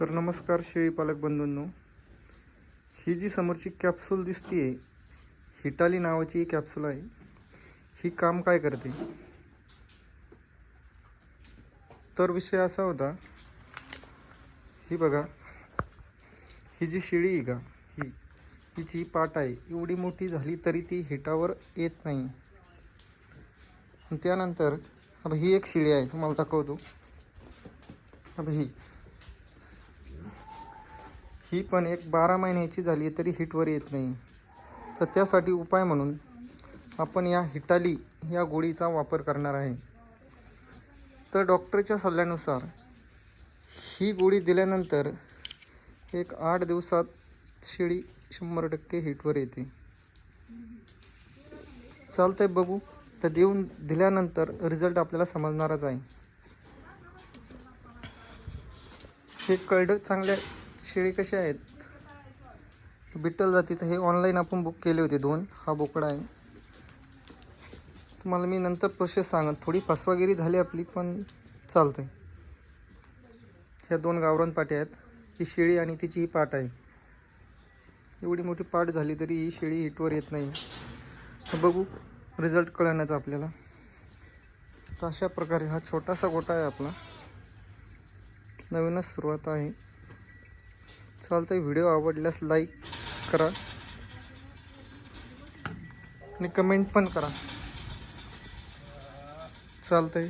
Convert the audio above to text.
तर नमस्कार शेळी पालक बंधूंनो. ही जी समोरची कॅप्सूल दिसते आहे हिटाली नावाची कॅप्सूल आहे. ही काम काय करते? तर विषय असा होता ही बघा ही जी शिळी आहे का ही तिची पाट आहे एवढी मोठी झाली तरी ती हिटावर येत नाही. त्यानंतर आता ही एक शिळी आहे तुम्हाला दाखवतो. आता ही ही पण एक बारा महिन्याची झाली आहे तरी हिटवर येत नाही. तर त्यासाठी उपाय म्हणून आपण या हिटाली या गोळीचा वापर करणार आहे. तर डॉक्टरच्या सल्ल्यानुसार ही गोळी दिल्यानंतर एक आठ दिवसात शेळी शंभर टक्के हिटवर येते. चालतंय बघू. तर देऊन दिल्यानंतर रिझल्ट आपल्याला समजणारच आहे. हे कळडं चांगल्या शेळी कशा आहेत? बिट्टल जातीचं हे ऑनलाईन आपण बुक केले होते दोन. हा बोकडा आहे. तुम्हाला मी नंतर प्रोसेस सांगत थोडी फसवागिरी झाली आपली पण चालतंय. ह्या दोन गावरान पाट्या आहेत. ही शेळी आणि तिची ही पाट आहे. एवढी मोठी पाट झाली तरी ही शेळी हिटवर येत नाही. बघू रिझल्ट कळण्याचा आपल्याला. तर अशा प्रकारे हा छोटासा गोटा आहे आपला. नवीनच सुरुवात आहे. चालतंय. व्हिडिओ आवडल्यास लाईक करा. आणि कमेंट पण करा. चालतंय.